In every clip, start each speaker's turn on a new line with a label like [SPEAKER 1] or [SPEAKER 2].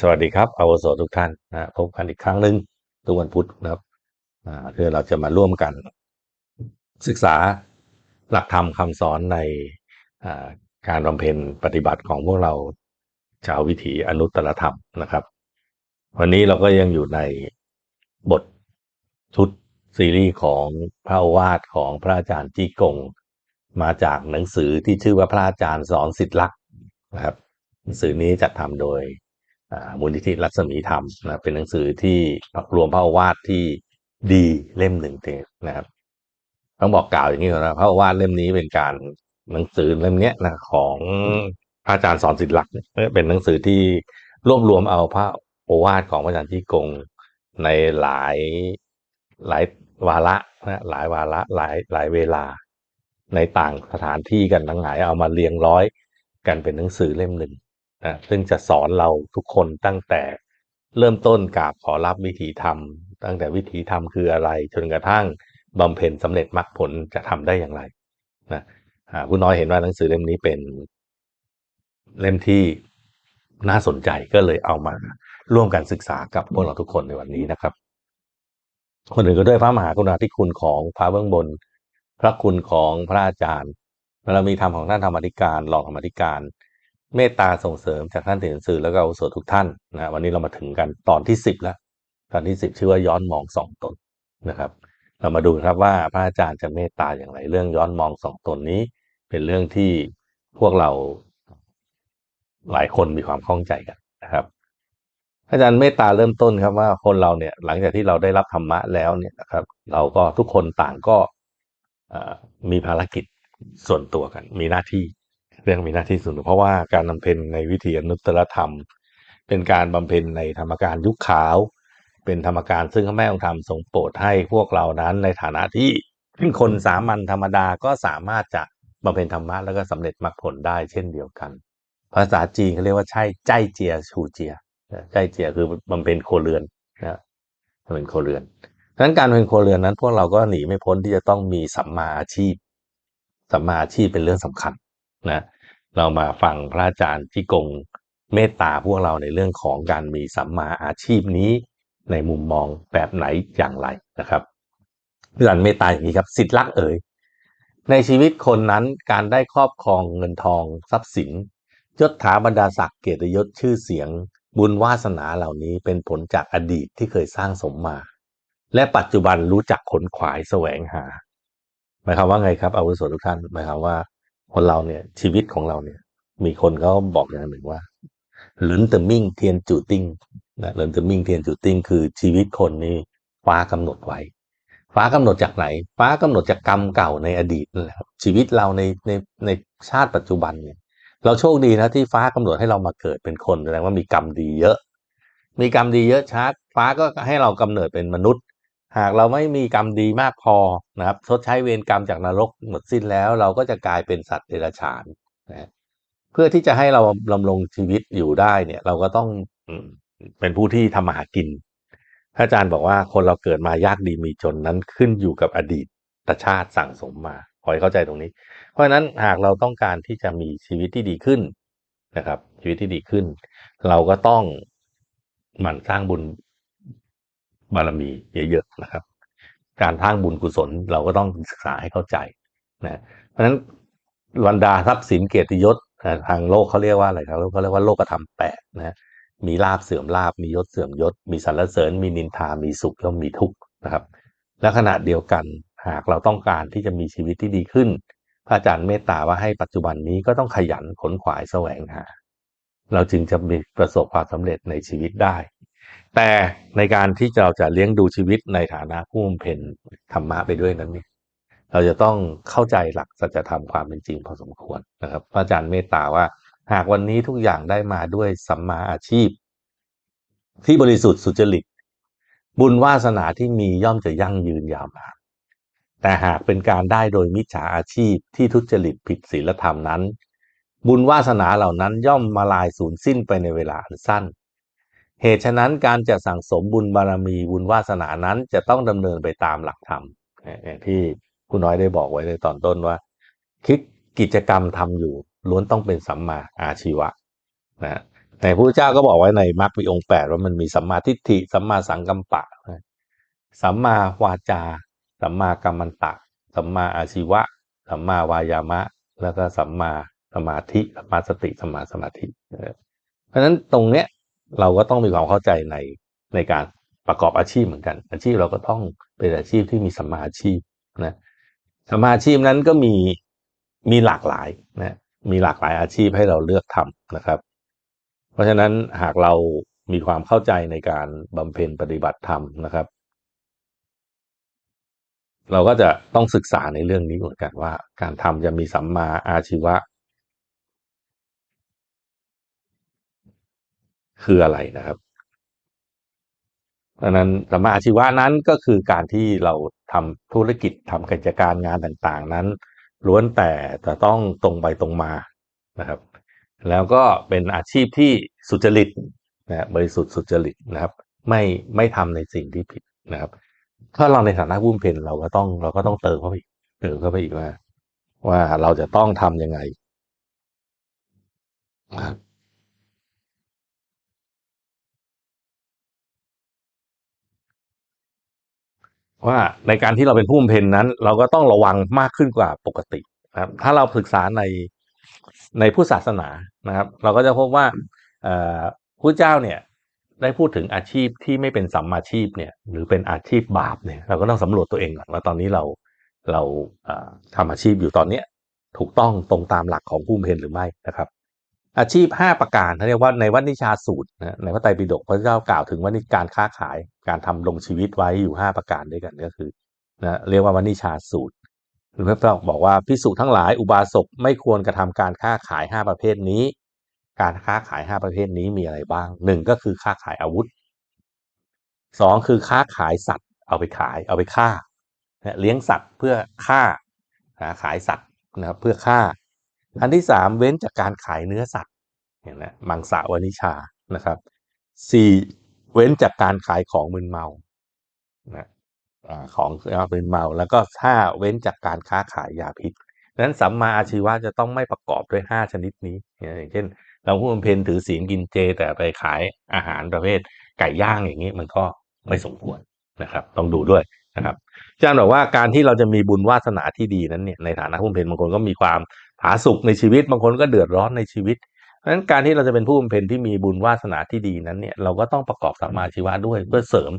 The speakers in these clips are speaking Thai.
[SPEAKER 1] สวัสดีครับอาวุโสทุกท่านนะพบกันอีกครั้งหนึ่งทุกวันพุธนะครับอ่าเพื่อเราจะมาร่วมกัน ศึกษาหลักธรรมคำสอนในการบำเพ็ญปฏิบัติของพวกเราชาววิถีอนุตตรธรรมนะครับ วันนี้เราก็ยังอยู่ในบทชุดซีรีส์ของพระวาทของพระอาจารย์จีกง มาจากหนังสือที่ชื่อว่าพระอาจารย์สอนสิทธิลักษณ์นะครับหนังสือนี้จัดทำโดย มูลนิธิรัศมีธรรมนะเป็นหนังสือที่รวมพระโอวาทที่ดีเล่มหนึ่งเทศนะครับ ต้องบอกกล่าวอย่างนี้ก่อนนะพระโอวาทเล่มนี้เป็นการหนังสือเล่มเนี้ยนะของพระอาจารย์สอนสิทธิลักเนี่ยเป็นหนังสือที่รวบรวมเอาพระโอวาทของพระอาจารย์ที่กงในหลายหลายวาระนะหลายวาระหลายหลายเวลา ในต่างสถานที่กันทั้งหลายเอามาเรียงร้อยกันเป็นหนังสือเล่มหนึ่ง นะซึ่งจะสอนเราทุกคนตั้งแต่เริ่มต้นกราบขอรับวิถีธรรม ตั้งแต่วิถีธรรมคืออะไร จนกระทั่งบำเพ็ญสำเร็จมรรคผลจะทำได้อย่างไรนะผู้น้อยเห็นว่าหนังสือเล่มนี้เป็นเล่มที่น่าสนใจก็เลยเอามาร่วมกันศึกษากับพวกเราทุกคนในวันนี้นะครับ คนอื่นก็ด้วยพระมหากรุณาธิคุณของพระเบื้องบน พระคุณของพระอาจารย์บารมีธรรมของท่านธรรมธิการรองธรรมธิการ เมตตาส่งเสริมจากท่านเถรสื่อแล้วก็อาวุโสทุกท่านนะวันนี้เรามาถึงกันตอนที่สิบแล้ว ตอนที่สิบชื่อว่าย้อนมองสองตนนะครับ เรามาดูครับว่าพระอาจารย์จะเมตตาอย่างไร เรื่องย้อนมองสองตนนี้ เป็นเรื่องที่พวกเราหลายคนมีความข้องใจกันนะครับ อาจารย์เมตตาเริ่มต้นครับว่าคนเราเนี่ยหลังจากที่เราได้รับธรรมะแล้วเนี่ยนะครับ เราก็ทุกคนต่างก็มีภารกิจส่วนตัวกัน มีหน้าที่ เรื่องมีหน้าที่ส่วนเพราะว่าการบำเพ็ญในวิถีอนุตตรธรรม เป็นการบำเพ็ญในธรรมการยุคขาว เป็นธรรมการซึ่งพระแม่องค์ธรรมทรงโปรดให้พวกเรานั้นในฐานะที่เป็นคนสามัญธรรมดาก็สามารถจะบำเพ็ญธรรมะแล้วก็สำเร็จมรรคผลได้เช่นเดียวกัน ภาษาจีนเขาเรียกว่าใช่ใจเจียชูเจียใกล้เจียคือบำเพ็ญโคเรือนนะบำเพ็ญโคเรือนดังนั้นการเป็นโคเรือนนั้น พวกเราก็หนีไม่พ้นที่จะต้องมีสัมมาอาชีพสัมมาอาชีพเป็นเรื่องสำคัญนะ เรามาฟังพระอาจารย์ที่กงเมตตาพวกเราในเรื่องของการมีสัมมาอาชีพนี้ในมุมมองแบบไหนอย่างไรนะครับอาจารย์เมตตาอย่างนี้ครับสิทธิลักเอ๋ยในชีวิตคนนั้นการได้ครอบครองเงินทองทรัพย์สินยศถาบรรดาศักดิ์เกียรติยศชื่อเสียง บุญวาสนาเหล่านี้เป็นผลจากอดีตที่เคยสร้างสมมา และปัจจุบันรู้จักขนขวายแสวงหาหมายความว่าไงครับอาวุโสทุกท่านหมายความว่า คนเราเนี่ย ชีวิตของเราเนี่ย มีคนเขาบอกอย่างหนึ่งว่าหลุนเตอมิ่งเทียนจูติ้งนะหลุนเตอมิ่งเทียนจูติ้งคือชีวิตคนนี่ฟ้ากำหนดไว้ ฟ้ากำหนดจากไหน ฟ้ากำหนดจากกรรมเก่าในอดีตนั่นแหละครับชีวิตเราในในในชาติปัจจุบันเนี่ย เราโชคดีนะที่ฟ้ากำหนดให้เรามาเกิดเป็นคนแสดงว่ามีกรรมดีเยอะ มีกรรมดีเยอะชาติฟ้าก็ให้เรากำเนิดเป็นมนุษย์ หากเราไม่มีกรรมดีมากพอนะครับชดใช้เวรกรรมจากนรกหมดสิ้นแล้ว เราก็จะกลายเป็นสัตว์เดรัจฉานนะเพื่อที่จะให้เราดำรงชีวิตอยู่ได้เนี่ย เราก็ต้องเป็นผู้ที่ทำมาหากินพระอาจารย์บอกว่าคนเราเกิดมายากดีมีจนนั้นขึ้นอยู่กับอดีตชาติสั่งสมมาขอให้เข้าใจตรงนี้ เพราะฉะนั้นหากเราต้องการที่จะมีชีวิตที่ดีขึ้นนะครับ ชีวิตที่ดีขึ้น เราก็ต้องหมั่นสร้างบุญ บารมีเยอะๆนะครับ การสร้างบุญกุศลเราก็ต้องศึกษาให้เข้าใจนะเพราะฉะนั้นบรรดาทรัพย์สินเกียรติยศทางโลกเขาเรียกว่าอะไรครับเขาเรียกว่าโลกธรรมแปดนะมีลาบเสื่อมลาบมียศเสื่อมยศ มีสรรเสริญ มีนินทา มีสุขแล้วมีทุกข์นะครับ และขณะเดียวกันหากเราต้องการที่จะมีชีวิตที่ดีขึ้น พระอาจารย์เมตตาว่าให้ปัจจุบันนี้ก็ต้องขยันขนขวายแสวงหา เราจึงจะมีประสบความสำเร็จในชีวิตได้ แต่ในการที่เราจะเลี้ยงดูชีวิตในฐานะผู้บำเพ็ญธรรมะไปด้วยนั้นเนี่ยเราจะต้องเข้าใจหลักสัจธรรมความเป็นจริงพอสมควรนะครับพระอาจารย์เมตตาว่า หากวันนี้ทุกอย่างได้มาด้วยสัมมาอาชีพ ที่บริสุทธิ์สุจริต บุญวาสนาที่มีย่อมจะยั่งยืนยาวนานแต่หากเป็นการได้โดยมิจฉาอาชีพที่ทุจริตผิดศีลธรรมนั้น บุญวาสนาเหล่านั้นย่อมมาลายสูญสิ้นไปในเวลาอันสั้น เหตุฉะนั้นการจะสั่งสมบุญบารมีบุญวาสนานั้น จะต้องดำเนินไปตามหลักธรรมอย่างที่คุณน้อยได้บอกไว้ในตอนต้นว่า คิดกิจกรรมทำอยู่ล้วนต้องเป็นสัมมาอาชีวะนะในพระพุทธเจ้าก็บอกไว้ในมรรคมีองค์แปดว่ามันมีสัมมาทิฏฐิสัมมาสังกัมปะสัมมาวาจา สัมมากัมมันตะ สัมมาอาชีวะ สัมมาวายามะ แล้วก็สัมมาสมาธิสัมมาสติสัมมาสมาธิเพราะฉะนั้นตรงเนี้ย เราก็ต้องมีความเข้าใจในในการประกอบอาชีพเหมือนกัน อาชีพเราก็ต้องเป็นอาชีพที่มีสัมมาอาชีพนะสัมมาอาชีพนั้นก็มีมีหลากหลายนะมีหลากหลายอาชีพให้เราเลือกทำนะครับ เพราะฉะนั้นหากเรามีความเข้าใจในการบำเพ็ญปฏิบัติธรรมนะครับ เราก็จะต้องศึกษาในเรื่องนี้เหมือนกันว่า การทำจะมีสัมมาอาชีวะ คืออะไรนะครับดังนั้นสัมมาอาชีวะนั้นก็คือการที่เราทำธุรกิจทำกิจการงานต่างๆ นั้น ล้วนแต่จะต้องตรงไปตรงมานะครับ แล้วก็เป็นอาชีพที่สุจริตนะบริสุทธิ์สุจริตนะครับ ไม่ไม่ทำในสิ่งที่ผิดนะครับ ถ้าเราในฐานะผู้เพนเราก็ต้องเราก็ต้องเติมเข้าไปเติมเข้าไปอีกว่า ว่าเราจะต้องทำยังไง ว่าในการที่เราเป็นผู้บำเพ็ญนั้น เราก็ต้องระวังมากขึ้นกว่าปกตินะครับ ถ้าเราศึกษาในในผู้ศาสนานะครับ เราก็จะพบว่าผู้เจ้าเนี่ยได้พูดถึงอาชีพที่ไม่เป็นสัมมาชีพเนี่ยหรือเป็นอาชีพบาปเนี่ยเราก็ต้องสำรวจตัวเองก่อนว่าตอนนี้เราเราทำอาชีพอยู่ตอนเนี้ยถูกต้องตรงตามหลักของผู้เพนหรือไม่นะครับ อาชีพห้าประการเขาเรียกว่าในวันิชาสูตรนะในพระไตรปิฎกพระเจ้ากล่าวถึงวันิการค้าขายการทำลงชีวิตไว้อยู่ห้าประการด้วยกันก็คือนะเรียกว่าวันิชาสูตรหรือพระเจ้าบอกว่าพิสุทั้งหลายอุบาสกไม่ควรกระทำการค้าขายห้าประเภทนี้ การค้าขายห้าประเภทนี้มีอะไรบ้างหนึ่งก็คือค้าขายอาวุธสองคือค้าขายสัตว์ เอาไปขายเอาไปฆ่าเลี้ยงสัตว์เพื่อฆ่าขายสัตว์นะครับเพื่อฆ่า อันที่สามเว้นจากการขายเนื้อสัตว์เห็นไหมมังสาวนิชานะครับสี่เว้นจากการขายของมึนเมานะของมึนเมา แล้วก็ห้าเว้นจากการค้าขายยาพิษนั้นสัมมาอาชีวะจะต้องไม่ประกอบด้วยห้าชนิดนี้อย่างเช่น เราผู้บำเพ็ญถือศีลกินเจ แต่ไปขายอาหารประเภทไก่ย่างอย่างนี้มันก็ไม่สมควรนะครับ ต้องดูด้วยนะครับอาจารย์บอกว่าการที่เราจะมีบุญวาสนาที่ดีนั้นเนี่ยในฐานะผู้บำเพ็ญบางคนก็มีความ ผาสุกในชีวิตบางคนก็เดือดร้อนในชีวิตเพราะฉะนั้นการที่เราจะเป็นผู้บำเพ็ญที่มีบุญวาสนาที่ดีนั้นเนี่ยเราก็ต้องประกอบสัมมาชีวะด้วยเพื่อเสริม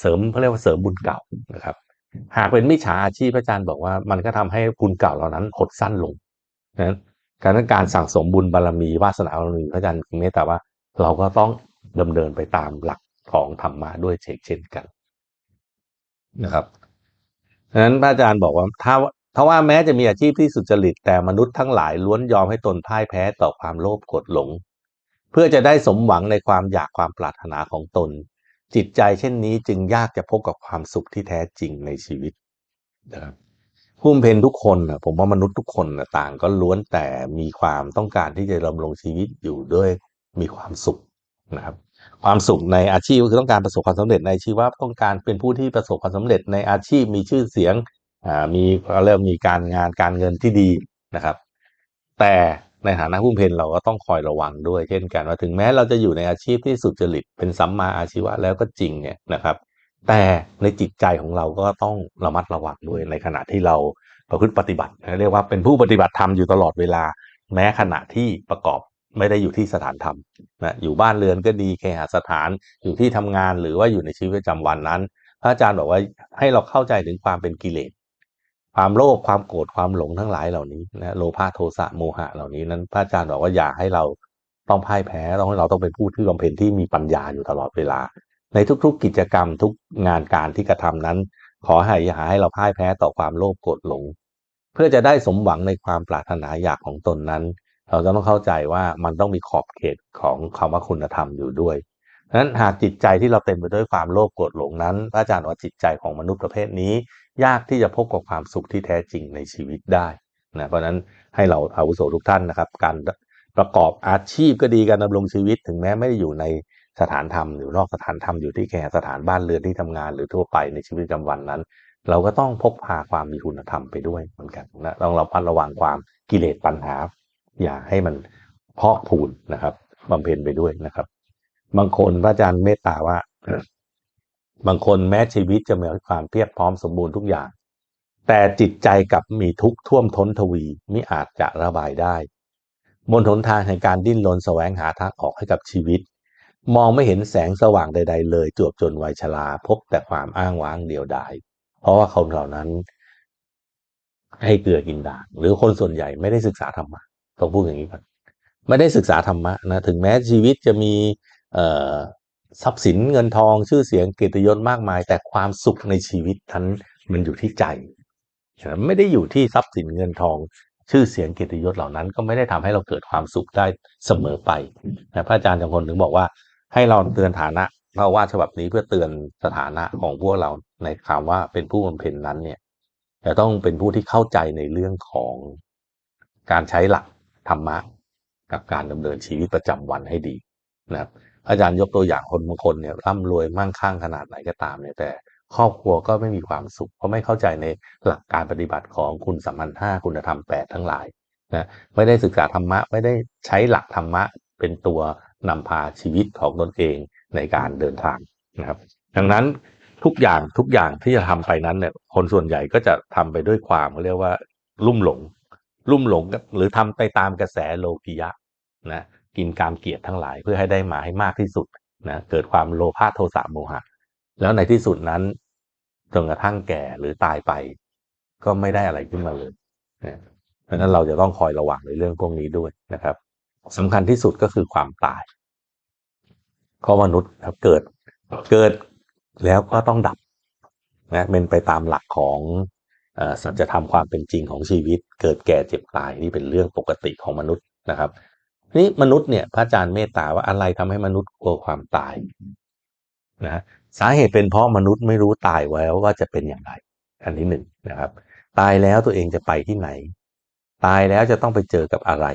[SPEAKER 1] เสริมเขาเรียกว่าเสริมบุญเก่านะครับ หากเป็นมิจฉาอาชีพอาจารย์บอกว่ามันก็ทำให้บุญเก่าเหล่านั้นหดสั้นลงนั้นการการสั่งสมบุญบารรมีวาสนาบารมีพระอาจารย์เมตแต่ว่าเราก็ต้องดำเนินไปตามหลักของธรรมะด้วยเช่นกันนะครับดังนั้นพระอาจารย์บอกว่าถ้า ถ้าว่าแม้จะมีอาชีพที่สุจริตแต่มนุษย์ทั้งหลายล้วนยอมให้ตนพ่ายแพ้ต่อความโลภกดหลง เพื่อจะได้สมหวังในความอยากความปรารถนาของตน จิตใจเช่นนี้จึงยากจะพบกับความสุขที่แท้จริงในชีวิตนะครับผู้เพนทุกคนนะผมว่ามนุษย์ทุกคนนะต่างก็ล้วนแต่มีความต้องการที่จะดำรงชีวิตอยู่ด้วยมีความสุขนะครับ ความสุขในอาชีพก็คือต้องการประสบความสำเร็จในชีวิตต้องการเป็นผู้ที่ประสบความสำเร็จในอาชีพมีชื่อเสียง มีเริ่มมีการงานการเงินที่ดีนะครับ แต่ในฐานะผู้เพนเราก็ต้องคอยระวังด้วยเช่นกันว่าถึงแม้เราจะอยู่ในอาชีพที่สุจริตเป็นสัมมาอาชีวะแล้วก็จริงเนี่ยนะครับ แต่ในจิตใจของเราก็ต้องระมัดระวังด้วยในขณะที่เราประพฤติปฏิบัติเรียกว่าเป็นผู้ปฏิบัติธรรมอยู่ตลอดเวลา แม้ขณะที่ประกอบไม่ได้อยู่ที่สถานธรรมนะอยู่บ้านเรือนก็ดีแค่หสถานอยู่ที่ทำงานหรือว่าอยู่ในชีวิตประจำวันนั้น พระอาจารย์บอกว่าให้เราเข้าใจถึงความเป็นกิเลส ความโลภความโกรธความหลงทั้งหลายเหล่านี้นะโลภะโทสะโมหะเหล่านี้นั้นพระอาจารย์บอกว่าอย่าให้เราต้องพ่ายแพ้ต้องให้เราต้องเป็นผู้ที่บำเพ็ญที่มีปัญญาอยู่ตลอดเวลา ในทุกๆกิจกรรมทุกงานการที่กระทำนั้น ขอให้อย่าให้เราพ่ายแพ้ต่อความโลภโกรธหลง เพื่อจะได้สมหวังในความปรารถนาอยากของตนนั้น เราจะต้องเข้าใจว่ามันต้องมีขอบเขตของคำว่าคุณธรรมอยู่ด้วยนั้นหากจิตใจที่เราเต็มไปด้วยความโลภโกรธหลงนั้นพระอาจารย์ว่าจิตใจของมนุษย์ประเภทนี้ ยากที่จะพบกับความสุขที่แท้จริงในชีวิตได้นะเพราะนั้นให้เราอาวุโสทุกท่านนะครับ การประกอบอาชีพก็ดีการดำรงชีวิต ถึงแม้ไม่ได้อยู่ในสถานธรรมอยู่นอกสถานธรรมอยู่ที่แค่สถานบ้านเรือนที่ทำงานหรือทั่วไปในชีวิตประจำวันนั้น เราก็ต้องพกพาความมีคุณธรรมไปด้วยเหมือนกันนะต้องเราพัดระวังความกิเลสปัญหา อย่าให้มันเพาะพูนนะครับบำเพ็ญไปด้วยนะครับ บางคนพระอาจารย์เมตตาว่า บางคนแม้ชีวิตจะมีความเพียบพร้อมสมบูรณ์ทุกอย่าง แต่จิตใจกลับมีทุกข์ท่วมท้นทวีมิอาจจะระบายได้บนหนทางแห่งการดิ้นรนแสวงหาทางออกให้กับชีวิต มองไม่เห็นแสงสว่างใด ๆ เลยจวบจนวัยชราพบแต่ความอ้างว้างเดียวดายเพราะว่าคนเหล่านั้น ให้เกลือกินด่างหรือคนส่วนใหญ่ไม่ได้ศึกษาธรรมะต้องพูดอย่างนี้ก่อนไม่ได้ศึกษาธรรมะนะถึงแม้ชีวิตจะมีเอ ทรัพย์สินเงินทองชื่อเสียงเกียรติยศมากมาย แต่ความสุขในชีวิตนั้นมันอยู่ที่ใจไม่ได้อยู่ที่ทรัพย์สินเงินทองชื่อเสียงเกียรติยศเหล่านั้น ก็ไม่ได้ทำให้เราเกิดความสุขได้เสมอไปนะพระอาจารย์จงคนถึงบอกว่า ให้เราเตือนฐานะเพราะว่าฉบับนี้เพื่อเตือนสถานะของพวกเราในคำว่าเป็นผู้บำเพ็ญนั้นเนี่ยจะต้องเป็นผู้ที่เข้าใจในเรื่องของการใช้หลักธรรมะกับการดำเนินชีวิตประจำวันให้ดีนะครับ อาจารย์ยกตัวอย่างคนบางคนเนี่ยร่ำรวยมั่งคั่งขนาดไหนก็ตามเนี่ยแต่ครอบครัวก็ไม่มีความสุข เพราะไม่เข้าใจในหลักการปฏิบัติของคุณสัมพันธ์ห้าคุณธรรมแปดทั้งหลายนะไม่ได้ศึกษาธรรมะไม่ได้ใช้หลักธรรมะเป็นตัวนำพาชีวิตของตนเองในการเดินทางนะครับ ดังนั้นทุกอย่างทุกอย่างที่จะทำไปนั้นเนี่ยคนส่วนใหญ่ก็จะทำไปด้วยความเรียกว่า ลุ่มหลง ลุ่มหลงหรือทำไปตามกระแสโลกิยะนะ กินกามเกียรติทั้งหลาย เพื่อให้ได้มาให้มากที่สุดนะเกิดความโลภะโทสะโมหะ แล้วในที่สุดนั้นจนกระทั่งแก่หรือตายไป ก็ไม่ได้อะไรขึ้นมาเลยนะเพราะนั้นเราจะต้องคอยระวังในเรื่องพวกนี้ด้วยนะครับสำคัญที่สุดก็คือความตายข้อมนุษย์ครับเกิดเกิดแล้วก็ต้องดับนะเป็นไปตามหลักของสัจธรรมความเป็นจริงของชีวิต เกิดแก่เจ็บตายนี่เป็นเรื่องปกติของมนุษย์นะครับ นี่มนุษย์เนี่ยพระอาจารย์เมตตาว่าอะไรทำให้มนุษย์กลัวความตายนะสาเหตุเป็นเพราะมนุษย์ไม่รู้ตายไว้ว่าจะเป็นอย่างไร อันที่หนึ่งนะครับ ตายแล้วตัวเองจะไปที่ไหน ตายแล้วจะต้องไปเจอกับอะไร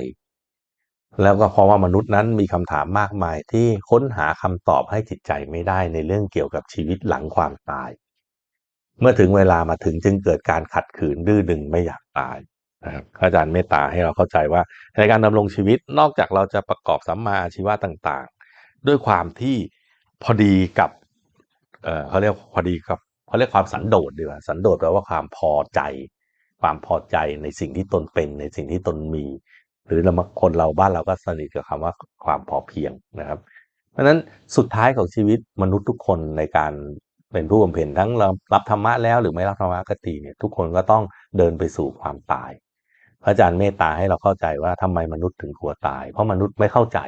[SPEAKER 1] แล้วก็เพราะว่ามนุษย์นั้นมีคำถามมากมายที่ค้นหาคำตอบให้จิตใจไม่ได้ในเรื่องเกี่ยวกับชีวิตหลังความตาย เมื่อถึงเวลามาถึงจึงเกิดการขัดขืนดื้อดึงไม่อยากตาย นะครับอาจารย์เมตตาให้เราเข้าใจว่าในการดำรงชีวิตนอกจากเราจะประกอบสัมมาอาชีวะต่างๆ ด้วยความที่พอดีกับเอ่อเขาเรียกพอดีกับเขาเรียกความสันโดษดีกว่าสันโดษแปลว่าความพอใจ ความพอใจในสิ่งที่ตนเป็นในสิ่งที่ตนมี หรือเราคนเราบ้านเราก็สนิทกับคำว่าความพอเพียงนะครับ เพราะฉะนั้นสุดท้ายของชีวิตมนุษย์ทุกคนในการเป็นผู้บำเพ็ญทั้งรับธรรมะแล้วหรือไม่รับธรรมะก็ตีเนี่ยทุกคนก็ต้องเดินไปสู่ความตาย พระอาจารย์เมตตาให้เราเข้าใจว่าทำไมมนุษย์ถึงกลัวตาย เพราะมนุษย์ไม่เข้าใจ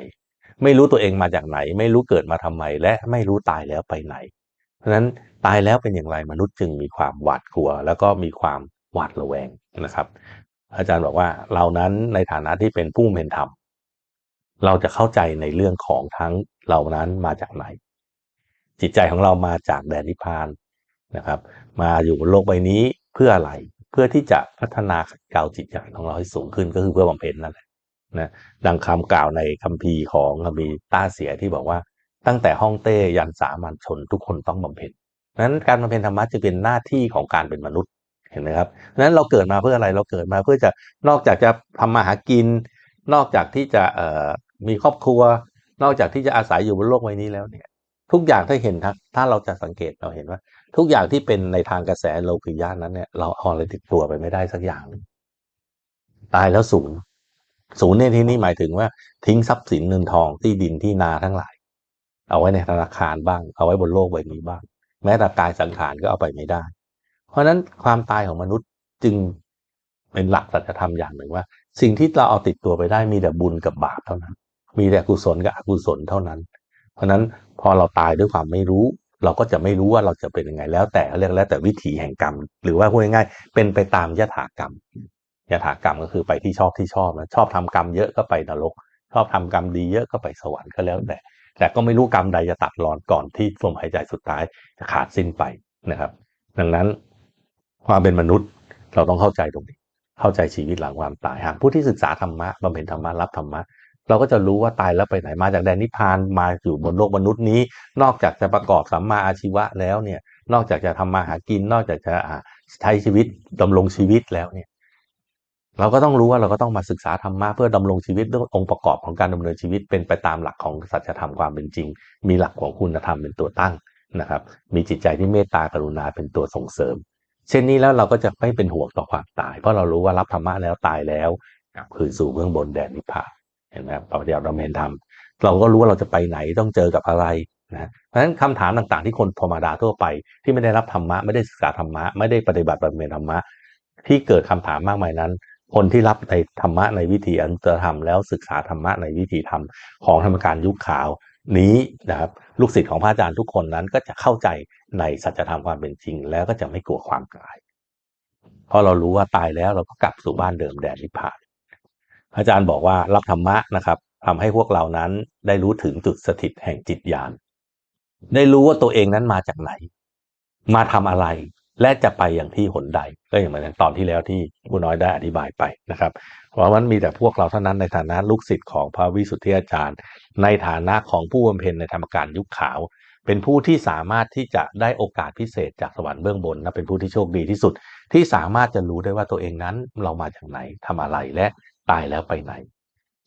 [SPEAKER 1] ไม่รู้ตัวเองมาจากไหน ไม่รู้เกิดมาทำไม และไม่รู้ตายแล้วไปไหน เพราะฉะนั้นตายแล้วเป็นอย่างไรมนุษย์จึงมีความหวาดกลัว แล้วก็มีความหวาดระแวงนะครับ อาจารย์บอกว่าเรานั้นในฐานะที่เป็นผู้เป็นธรรมเราจะเข้าใจในเรื่องของทั้งเหล่านั้นมาจากไหน จิตใจของเรามาจากแดนนิพพานนะครับ มาอยู่บนโลกใบนี้เพื่ออะไร พื่อที่จะพัฒนาเกาจิตใจของเราให้สูงขึ้นก็คือเพื่อบำเพ็ญนั่นแหละนะดังคำกล่าวในคัมภีร์ของคัมภีร์ต้าเสียที่บอกว่า ตั้งแต่ห้องเต้ยันสามัญชนทุกคนต้องบำเพ็ญนั้นการบำเพ็ญธรรมะจะเป็นหน้าที่ของการเป็นมนุษย์เห็นไหมครับนั้นเราเกิดมาเพื่ออะไรเราเกิดมาเพื่อจะนอกจากจะทำมาหากิน นอกจากที่จะเอ่อมีครอบครัว นอกจากที่จะอาศัยอยู่บนโลกใบนี้แล้วเนี่ย ทุกอย่างถ้าเห็นถ้าเราจะสังเกตเราเห็นว่า ทุกอย่างที่เป็นในทางกระแสโลกิยานั้นเนี่ยเราเอาอะไรติดตัวไปไม่ได้สักอย่าง ตายแล้วศูนย์ศูนย์ในที่นี้หมายถึงว่าทิ้งทรัพย์สินเงินทองที่ดินที่นาทั้งหลาย เอาไว้ในธนาคารบ้าง เอาไว้บนโลกใบนี้บ้าง แม้แต่กายสังขารก็เอาไปไม่ได้ เพราะฉะนั้นความตายของมนุษย์จึงเป็นหลักสัจธรรมอย่างหนึ่งว่า สิ่งที่เราเอาติดตัวไปได้มีแต่บุญกับบาปเท่านั้น มีแต่กุศลกับอกุศลเท่านั้น เพราะนั้นพอเราตายด้วยความไม่รู้ เราก็จะไม่รู้ว่าเราจะเป็นยังไงแล้วแต่เรียกแล้วแต่วิถีแห่งกรรม หรือว่าพูดง่ายๆเป็นไปตามยถากรรมยถากรรมก็คือไปที่ชอบที่ชอบนะชอบทำกรรมเยอะก็ไปนรก ชอบทำกรรมดีเยอะก็ไปสวรรค์ก็แล้วแต่ แต่ก็ไม่รู้กรรมใดจะตัดรอนก่อนที่ลมหายใจสุดท้ายจะขาดสิ้นไปนะครับ ดังนั้นความเป็นมนุษย์เราต้องเข้าใจตรงนี้ เข้าใจชีวิตหลังความตายหากผู้ที่ศึกษาธรรมะบำเพ็ญธรรมะรับธรรมะ เราก็จะรู้ว่าตายแล้วไปไหนมาจากแดนนิพพานมาอยู่บนโลกมนุษย์นี้ นอกจากจะประกอบสัมมาอาชีวะแล้วเนี่ย นอกจากจะทำมาหากิน นอกจากจะใช้ชีวิตดำรงชีวิตแล้วเนี่ย เราก็ต้องรู้ว่าเราก็ต้องมาศึกษาธรรมะเพื่อดำรงชีวิตด้วยองค์ประกอบของการดำเนินชีวิตเป็นไปตามหลักของสัจธรรมความเป็นจริง มีหลักของคุณธรรมเป็นตัวตั้งนะครับ มีจิตใจที่เมตตากรุณาเป็นตัวส่งเสริม เช่นนี้แล้วเราก็จะไม่เป็นห่วงต่อความตาย เพราะเรารู้ว่ารับธรรมะแล้วตายแล้วกลับคืนสู่เบื้องบนแดนนิพพานเห็ นไหมครับปฏิบัติเราเมนธรรมเราก็รู้ว่าเราจะไปไหนต้องเจอกับอะไรนะเพราะฉะนั้นคำถามต่างๆ ที่คนธรรมดาทั่วไปที่ไม่ได้รับธรรมะไม่ได้ศึกษาธรรมะไม่ได้ปฏิบัติบำเพ็ญธรรมะที่เกิดคำถามมากมายนั้น คนที่รับในธรรมะในวิธีอันตรธรรมแล้วศึกษาธรรมะในวิธีธรรมของธรรมการยุคขาวนี้นะครับลูกศิษย์ของพระอาจารย์ทุกคนนั้นก็จะเข้าใจในสัจธรรมความเป็นจริง แล้วก็จะไม่กลัวความตาย เพราะเรารู้ว่าตายแล้วเราก็กลับสู่บ้านเดิมแดนนิพพาน อาจารย์บอกว่ารับธรรมะนะครับทำให้พวกเรานั้นได้รู้ถึงจุดสถิตแห่งจิตญาณได้รู้ว่าตัวเองนั้นมาจากไหน มาทำอะไรและจะไปอย่างที่หนใด ก็อย่างเหมือนตอนที่แล้วที่ผู้น้อยได้อธิบายไปนะครับ เพราะมันมีแต่พวกเราเท่านั้นในฐานะลูกศิษย์ของพระวิสุทธิอาจารย์ ในฐานะของผู้บำเพ็ญในธรรมการยุคขาว เป็นผู้ที่สามารถที่จะได้โอกาสพิเศษจากสวรรค์เบื้องบนนะเป็นผู้ที่โชคดีที่สุด ที่สามารถจะรู้ได้ว่าตัวเองนั้นเรามาจากไหนทำอะไรและ ตายแล้วไปไหน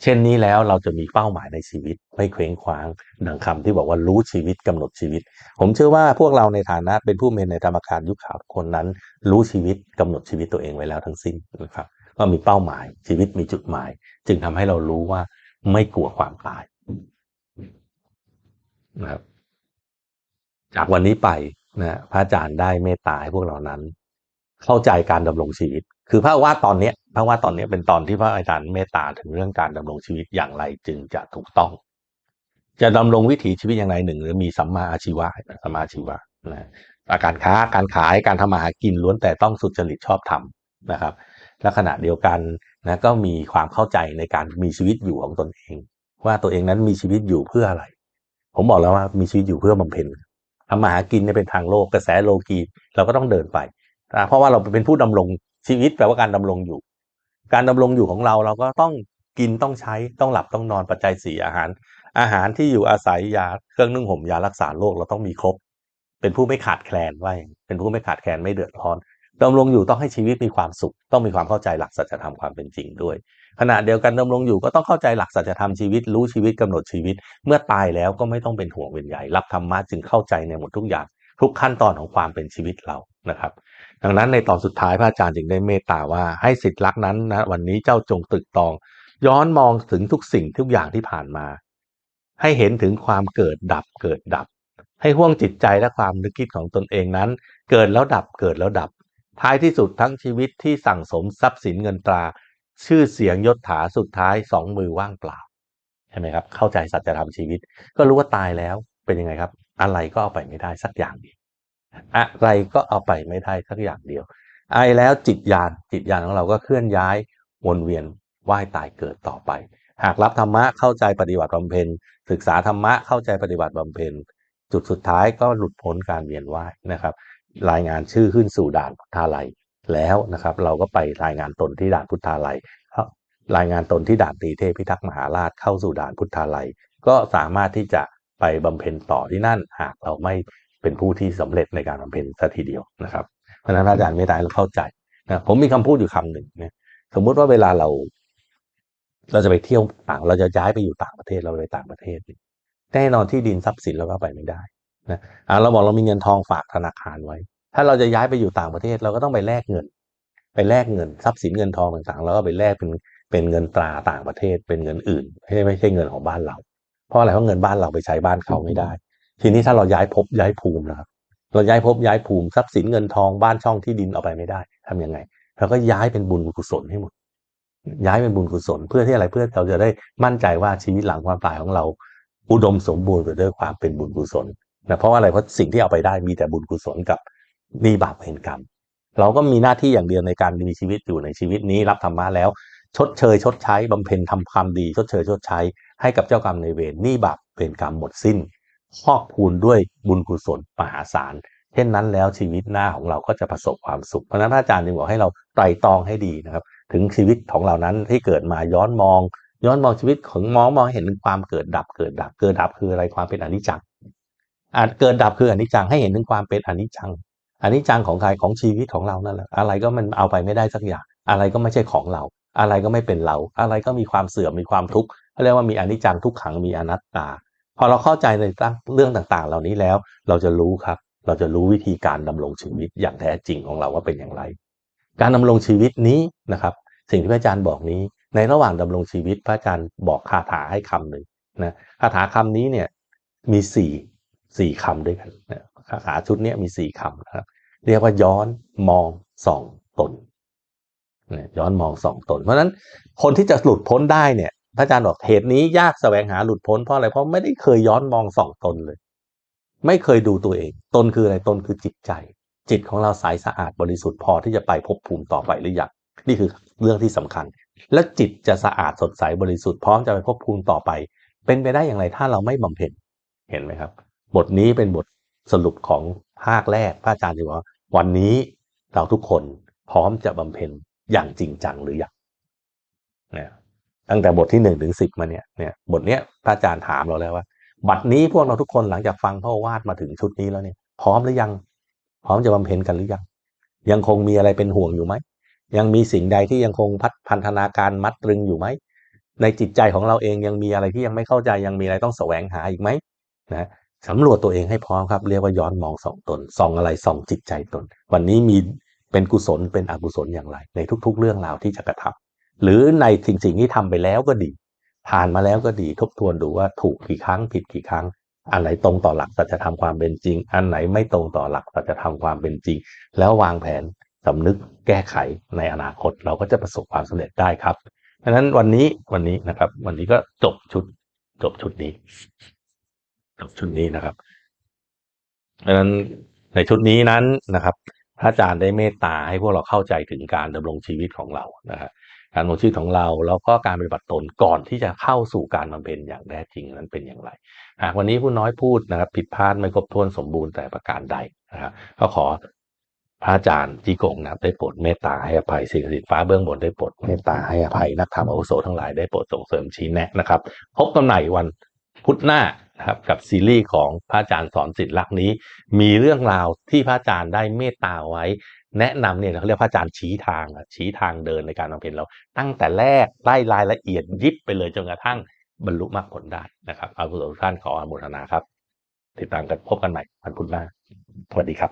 [SPEAKER 1] เช่นนี้แล้วเราจะมีเป้าหมายในชีวิตไม่เคว้งคว้างดังคำที่บอกว่ารู้ชีวิตกำหนดชีวิต ผมเชื่อว่าพวกเราในฐานะเป็นผู้เมนในธรรมการยุคข่าวคนนั้น รู้ชีวิตกำหนดชีวิตตัวเองไว้แล้วทั้งสิ้นนะครับว่ามีเป้าหมายชีวิตมีจุดหมาย จึงทำให้เรารู้ว่าไม่กลัวความตายนะครับจากวันนี้ไปนะพระอาจารย์ได้เมตตาให้พวกเรานั้น เข้าใจการดำรงชีวิต คือพระว่าตอนเนี้ยพระว่าตอนเนี้ยเป็นตอนที่พระอาจารย์เมตตาถึงเรื่องการดำรงชีวิตอย่างไรจึงจะถูกต้อง จะดำรงวิถีชีวิตอย่างไรหนึ่งหรือมีสัมมาอาชีวะสัมมาอาชีวะนะอาการค้าการขายการทำมาหากินล้วนแต่ต้องสุจริตชอบธรรมนะครับและขณะเดียวกันนะก็มีความเข้าใจในการมีชีวิตอยู่ของตนเอง ว่าตัวเองนั้นมีชีวิตอยู่เพื่ออะไร ผมบอกแล้วว่ามีชีวิตอยู่เพื่อบำเพ็ญทำมาหากินเนี่ยเป็นทางโลกกระแสโลกีเราก็ต้องเดินไปนะเพราะว่าเราเป็นผู้ดำรง ชีวิตแปลว่าการดำรงอยู่ การดำรงอยู่ของเราเราก็ต้องกินต้องใช้ต้องหลับต้องนอนปัจจัยสี่อาหาร อาหารที่อยู่อาศัยยาเครื่องนึ่งห่มยารักษาโรคเราต้องมีครบ เป็นผู้ไม่ขาดแคลนไว้เป็นผู้ไม่ขาดแคลนไม่เดือดร้อนดำรงอยู่ต้องให้ชีวิตมีความสุข ต้องมีความเข้าใจหลักสัจธรรมความเป็นจริงด้วย ขณะเดียวกันดำรงอยู่ก็ต้องเข้าใจหลักสัจธรรมชีวิตรู้ชีวิตกำหนดชีวิต เมื่อตายแล้วก็ไม่ต้องเป็นห่วงเป็นใยรับธรรมะจึงเข้าใจในหมดทุกอย่าง ทุกขั้นตอนของความเป็นชีวิตเรานะครับ ดังนั้นในตอนสุดท้ายพระอาจารย์จึงได้เมตตาว่าให้สิทธิ์รักนั้นนะวันนี้เจ้าจงตึกตอง ย้อนมองถึงทุกสิ่งทุกอย่างที่ผ่านมา ให้เห็นถึงความเกิดดับเกิดดับ ให้ห่วงจิตใจและความนึกคิดของตนเองนั้น เกิดแล้วดับเกิดแล้วดับ ท้ายที่สุดทั้งชีวิตที่สั่งสมทรัพย์สินเงินตรา ชื่อเสียงยศถาสุดท้ายสองมือว่างเปล่าใช่ไหมครับเข้าใจสัจธรรมชีวิต ก็รู้ว่าตายแล้วเป็นยังไงครับ อะไรก็เอาไปไม่ได้สักอย่างเดียว อะไรก็เอาไปไม่ได้สักอย่างเดียว ไอแล้วจิตญาณจิตญาณของเราก็เคลื่อนย้ายวนเวียนว่ายตายเกิดต่อไป หากรับธรรมะเข้าใจปฏิบัติบำเพ็ญศึกษาธรรมะเข้าใจปฏิบัติบำเพ็ญจุดสุดท้ายก็หลุดพ้นการเวียนว่ายนะครับ รายงานชื่อขึ้นสู่ด่านพุทธาลัยแล้วนะครับ เราก็ไปรายงานตนที่ด่านพุทธาลัยรายงานตนที่ด่านตีเทพพิทักษ์มหาราชเข้าสู่ด่านพุทธาลัย ก็สามารถที่จะ ไปบำเพ็ญต่อที่นั่นหากเราไม่เป็นผู้ที่สำเร็จในการบำเพ็ญสัทีเดียวนะครับเพราะนั้นอาจารย์ไม่ได้เราเข้าใจนะผมมีคำพูดอยู่คำหนึ่งนะสมมุติว่าเวลาเรา เราจะไปเที่ยวต่าง เราจะย้ายไปอยู่ต่างประเทศเราไปต่างประเทศแน่นอนที่ดินทรัพย์สินเราก็ไปไม่ได้นะอ่าเราบอกเรามีเงินทองฝากธนาคารไว้ ถ้าเราจะย้ายไปอยู่ต่างประเทศ เราก็ต้องไปแลกเงิน ไปแลกเงินทรัพย์สินเงินทองต่างๆ แล้วก็ไปแลกเป็นเป็นเงินตราต่างประเทศเป็นเงินอื่นไม่ใช่ไม่ใช่เงินของบ้านเรา เพราะอะไรเพราะเงินบ้านเราไปใช้บ้านเขาไม่ได้ ทีนี้ถ้าเราย้ายภพย้ายภูมินะครับ เราย้ายภพย้ายภูมิทรัพย์สินเงินทองบ้านช่องที่ดินเอาไปไม่ได้ทํำยังไงเราก็ย้ายเป็นบุญกุศลให้หมด ย้ายเป็นบุญกุศลเพื่อที่อะไรเพื่อเราจะได้มั่นใจว่าชีวิตหลังความตายของเรา อุดมสมบูรณ์ไปด้วยความเป็นบุญกุศลนะเพราะอะไรเพราะสิ่งที่เอาไปได้มีแต่บุญกุศลกับมีบาปเห็นกรรม เราก็มีหน้าที่อย่างเดียวในการมีชีวิตอยู่ในชีวิตนี้รับธรรมะแล้ว ชดเชยชดใช้บำเพ็ญทำความดี ชดเชยชดใช้ ให้กับเจ้ากรรมในเวรนี่บาปเป็นกรรมหมดสิ้นครอบคูณด้วยบุญกุศลมหาศาลเช่นนั้นแล้วชีวิตหน้าของเราก็จะประสบความสุขเพราะนั้นอาจารย์จึงบอกให้เราไตรตรองให้ดีนะครับ ถึงชีวิตของเรานั้นที่เกิดมาย้อนมอง ย้อนมองชีวิตของมองมองเห็นความเกิดดับเกิดดับเกิดดับคืออะไรความเป็นอนิจจังอาจเกิดดับคืออนิจจังให้เห็นถึงความเป็นอนิจจังอนิจจังของใครของชีวิตของเรานั่นแหละอะไรก็มันเอาไปไม่ได้สักอย่าง อะไรก็ไม่ใช่ของเรา อะไรก็ไม่เป็นเรา อะไรก็มีความเสื่อมมีความทุกข์ เขาเรียกว่ามีอนิจจังทุกขังมีอนัตตา พอเราเข้าใจในเรื่องต่างๆ เหล่านี้แล้ว เราจะรู้ครับ เราจะรู้วิธีการดำรงชีวิตอย่างแท้จริงของเราว่าเป็นอย่างไร การดำรงชีวิตนี้นะครับ สิ่งที่พระอาจารย์บอกนี้ ในระหว่างดำรงชีวิตพระอาจารย์บอกคาถาให้คำหนึ่งนะคาถาคำนี้เนี่ยมีสี่สี่คำด้วยกันนะคาถาชุดนี้มีสี่คำนะครับ เรียกว่าย้อนมองส่องตนเนี่ยย้อนมองส่องตน เพราะฉะนั้นคนที่จะหลุดพ้นได้เนี่ย พระอาจารย์บอกเหตุนี้ยากแสวงหาหลุดพ้นเพราะอะไรเพราะไม่ได้เคยย้อนมองส่องตนเลย ไม่เคยดูตัวเอง ตนคืออะไรตนคือจิตใจ จิตของเราใสสะอาดบริสุทธิ์พอที่จะไปภพภูมิต่อไปหรือยังนี่คือเรื่องที่สำคัญ และจิตจะสะอาดสดใสบริสุทธิ์พร้อมจะไปภพภูมิต่อไป เป็นไปได้อย่างไรถ้าเราไม่บำเพ็ญเห็นไหมครับ บทนี้เป็นบทสรุปของภาคแรกพระอาจารย์จะบอกว่าวันนี้เราทุกคนพร้อมจะบำเพ็ญอย่างจริงจังหรือยัง ตั้งแต่บทที่หนึ่งถึงสิบมาเนี่ยเนี่ยบทเนี้ยพระอาจารย์ถามเราแล้วว่า บัดนี้พวกเราทุกคนหลังจากฟังพระวาทมาถึงชุดนี้แล้วเนี่ยพร้อมหรือยัง พร้อมจะบำเพ็ญกันหรือยัง ยังคงมีอะไรเป็นห่วงอยู่ไหมยังมีสิ่งใดที่ยังคงพัฒพันธนาการมัดตรึงอยู่ไหมในจิตใจของเราเองยังมีอะไรที่ยังไม่เข้าใจยังมีอะไรต้องแสวงหาอีกไหมนะสำรวจตัวเองให้พร้อมครับ เรียกว่าย้อนมองสองตนส่องอะไรส่องจิตใจตน วันนี้มีเป็นกุศลเป็นอกุศลอย่างไร ในทุก ๆ เรื่องราวที่จะกระทำ หรือในสิ่งสิ่งที่ทำไปแล้วก็ดี ผ่านมาแล้วก็ดีทบทวนดูว่าถูกกี่ครั้งผิดกี่ครั้ง อันไหนตรงต่อหลักสัจธรรมความเป็นจริง อันไหนไม่ตรงต่อหลักสัจธรรมความเป็นจริง แล้ววางแผนสำนึกแก้ไขในอนาคตเราก็จะประสบความสำเร็จได้ครับดังนั้นวันนี้วันนี้นะครับ วันนี้ก็จบชุด จบชุดนี้ จบชุดนี้นะครับดังนั้นในชุดนี้นั้นนะครับพระอาจารย์ได้เมตตาให้พวกเราเข้าใจถึงการดำรงชีวิตของเรานะครับ การดำรงชีวิตของเรา แล้วก็การปฏิบัติตนก่อนที่จะเข้าสู่การบำเพ็ญอย่างแท้จริงนั้นเป็นอย่างไร หากวันนี้ผู้น้อยพูดนะครับ ผิดพลาดไม่ครบถ้วนสมบูรณ์แต่ประการใดนะครับก็ขอพระอาจารย์จีกงนะได้โปรดเมตตาให้อภัยสิ่งศักดิ์สิทธิ์ฟ้าเบื้องบนได้โปรดเมตตาให้อภัยนักธรรมอาวุโสทั้งหลายได้โปรดส่งเสริมชี้แนะนะครับ พบกันใหม่วันพุธหน้านะครับกับซีรีส์ของพระอาจารย์สอนสิทธิลักนี้ มีเรื่องราวที่พระอาจารย์ได้เมตตาไว้ แนะนำเนี่ยเขาเรียกพระอาจารย์ชี้ทางอะชี้ทางเดินในการบำเพ็ญเรา ตั้งแต่แรกไล่รายละเอียดยิบไปเลยจนกระทั่งบรรลุมรรคผลได้นะครับอาวุโสทุกท่านขออนุโมทนาครับ ติดตามกันพบกันใหม่วันพุธหน้าสวัสดีครับ